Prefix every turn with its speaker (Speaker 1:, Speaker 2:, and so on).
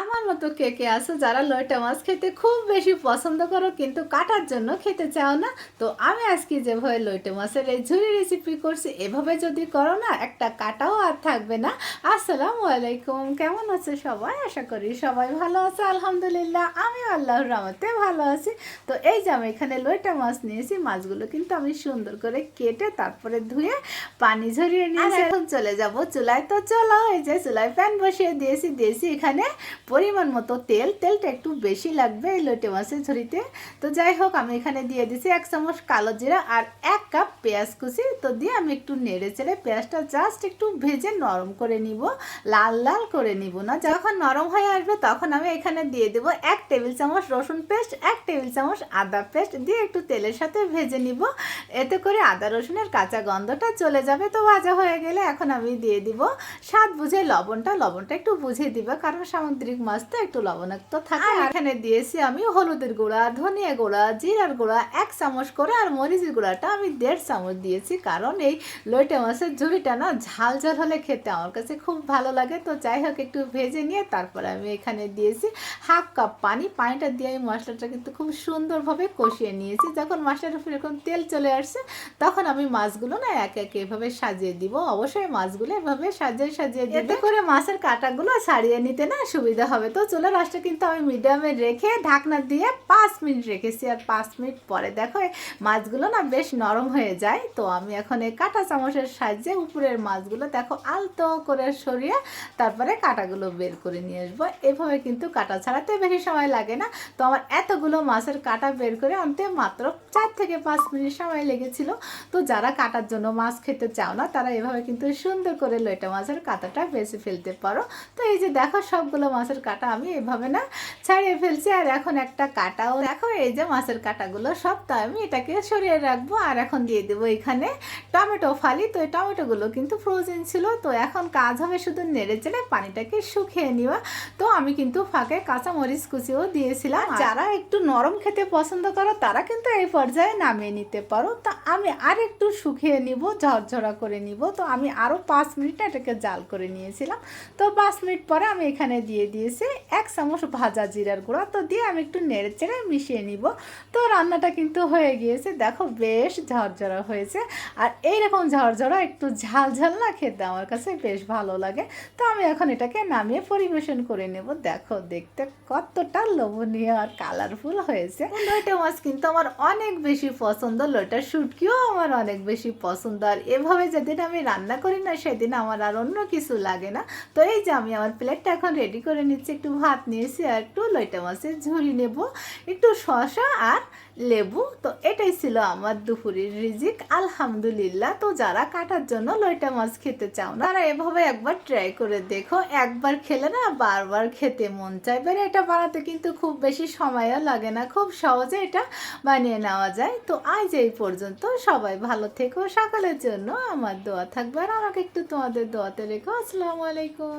Speaker 1: আমার মতো কে কে আছো যারা লইটা মাছ খেতে খুব বেশি পছন্দ করো কিন্তু কাটার জন্য খেতে চাও না? তো আমি আজকে যেভাবে লইটা মাছের এই ঝুরি রেসিপি করছি এভাবে যদি করো না একটা কাটাও আর থাকবে না। আসসালামু আলাইকুম কেমন আছে সবাই? আশা করি সবাই ভালো আছে আলহামদুলিল্লাহ। আমি আল্লাহর রহমতে ভালো আছি। তো এই যে আমি এখানে লইটা মাছ নিয়েছি মাছগুলো কিন্তু আমি সুন্দর করে কেটে তারপরে ধুয়ে পানি ঝরিয়ে নিয়েছি। এখন চলে যাব চুলায়। তো চলো এই যে চুলায় প্যান বসিয়ে দিয়েছি দিয়েছি এখানে পরিমাণ মতো তেল, তেলটা একটু বেশি লাগবে এই লোটে মাছের ঝুড়িতে। তো যাই হোক, আমি এখানে দিয়ে দিছি এক চামচ কালো জিরা আর এক কাপ পেঁয়াজ কুচি। তো দিয়ে আমি একটু নেড়ে চেড়ে পেঁয়াজটা জাস্ট একটু ভেজে নরম করে নিব, লাল লাল করে নিব না। যখন নরম হয়ে আসবে, তখন আমি এখানে দিয়ে দেবো এক টেবিল চামচ রসুন পেস্ট, এক টেবিল চামচ আদা পেস্ট। দিয়ে একটু তেলের সাথে ভেজে নিব। এতে করে আদা রসুনের কাঁচা গন্ধটা চলে যাবে। তো ভাজা হয়ে গেলে এখন আমি দিয়ে দিব। স্বাদ বুঝে লবণটা লবণটা একটু বুঝিয়ে দিবে, কারণ সামুদ্রিক মাছ তো একটু লবণাক্ত থাকে। এখানে দিয়েছি আমি হলুদের গুঁড়া ধনিয়া গুঁড়া জিরার গুঁড়া এক চামচ করে আর মরিচের গুঁড়াটা আমি দেড় চামচ দিয়েছি। কারণ এই লইটে মাছের ঝুড়িটা না ঝাল ঝাল হলে খেতে আমার কাছে খুব ভালো লাগে। তো যাই হোক একটু ভেজে নিয়ে তারপরে আমি এখানে দিয়েছি হাফ কাপ পানি। পানিটা দিয়ে আমি মশলাটা কিন্তু খুব সুন্দরভাবে কষিয়ে নিয়েছি। যখন মশলাটা উপরে এরকম তেল চলে আসছে তখন আমি মাছগুলো না এক এক এভাবে সাজিয়ে দিব। অবশ্যই মাছগুলো এভাবে সাজিয়ে সাজিয়ে দিতে করে মাছের কাঁটাগুলো ছাড়িয়ে নিতে না সুবিধা হবে। তো চুলার রাসটা কিন্তু আমি মিডিয়ামে রেখে ঢাকনা দিয়ে পাঁচ মিনিট রেখেছি আর পাঁচ মিনিট পরে দেখো মাছগুলো না বেশ নরম হয়ে যায়। তো আমি এখন এই কাঁটা চামচের সাহায্যে উপরের মাছগুলো দেখো আলতো করে সরিয়ে তারপরে কাঁটাগুলো বের করে নিয়ে আসব। এভাবে কিন্তু কাঁটা ছাড়াতে বেশি সময় লাগে না। তো আমার এতগুলো মাছের কাঁটা বের করে আনতে মাত্র চার থেকে পাঁচ মিনিট সময় লেগেছিল। তো যারা কাটার জন্য মাছ খেতে চাও না, তারা এভাবে কিন্তু সুন্দর করে লইটা মাছের কাঁটাটা বেছে ফেলতে পারো। তো এই যে দেখো সবগুলো মাছের কাঁটা আমি এভাবে না ছাড়িয়ে ফেলছি। আর এখন একটা কাটাও দেখো, এই যে মাছের কাঁটাগুলো সব তো আমি এটাকে সরিয়ে রাখব। আর এখন দিয়ে দেবো এখানে টমেটো ফালি। তো এই টমেটোগুলো কিন্তু ফ্রোজেন ছিল। তো এখন কাজ হবে শুধু নেড়ে চেড়ে পানিটাকে শুকিয়ে নেওয়া। তো আমি কিন্তু ফাঁকে কাঁচা মরিচ কুচিও দিয়েছিলাম। যারা একটু নরম খেতে পছন্দ করো, তারা কিন্তু এই পর্যায়ে নামিয়ে নিতে পারো। তা আমি আর একটু শুকিয়ে নিব, ঝরঝরা করে নিব। তো আমি আরও পাঁচ মিনিট এটাকে জাল করে নিয়েছিলাম। তো পাঁচ মিনিট পরে আমি এখানে দিয়ে দিয়ে দিয়েছি, এক চামচ ভাজা জিরার গুঁড়া। তো দিয়ে আমি একটু নেড়ে চেড়ে মিশিয়ে নিব। তো রান্নাটা কিন্তু হয়ে গিয়েছে। দেখো বেশ ঝরঝরা হয়েছে। আর এইরকম ঝরঝরা, একটু ঝাল ঝাল না খেতে আমার কাছে বেশ ভালো লাগে। তো আমি এখন এটাকে নামিয়ে পরিবেশন করে নেব। দেখো দেখতে কতটা লোভনীয় আর কালারফুল হয়েছে। লইটা মাছ কিন্তু আমার অনেক বেশি পছন্দ। লইটা শুটকিও আমার অনেক বেশি পছন্দ। আর এভাবে যেদিন আমি রান্না করি না, সেদিন আমার আর অন্য কিছু লাগে না। তো এই যে আমি আমার প্লেটটা এখন রেডি করে নিচ্ছি, একটু ভাত নিয়েছি আর একটু লইটা মাছের ঝুড়ি নেব, একটু শশা আর লেবু। তো এটাই ছিল আমার দুপুরের রিজিক। আলহামদুলিল্লাহ। তো যারা কাটার জন্য লইটা মাছ খেতে চাও না, তারা এভাবে একবার ট্রাই করে দেখো। একবার খেলে না বারবার খেতে মন চাইবে আর এটা বানাতে কিন্তু খুব বেশি সময়ও লাগে না, খুব সহজে এটা বানিয়ে নেওয়া যায়। তো আজ এই পর্যন্ত। সবাই ভালো থেকো। সকালের জন্য আমার দোয়া থাকবে। আর আমাকে একটু তোমাদের দোয়াতে রেখো। আসসালামু আলাইকুম।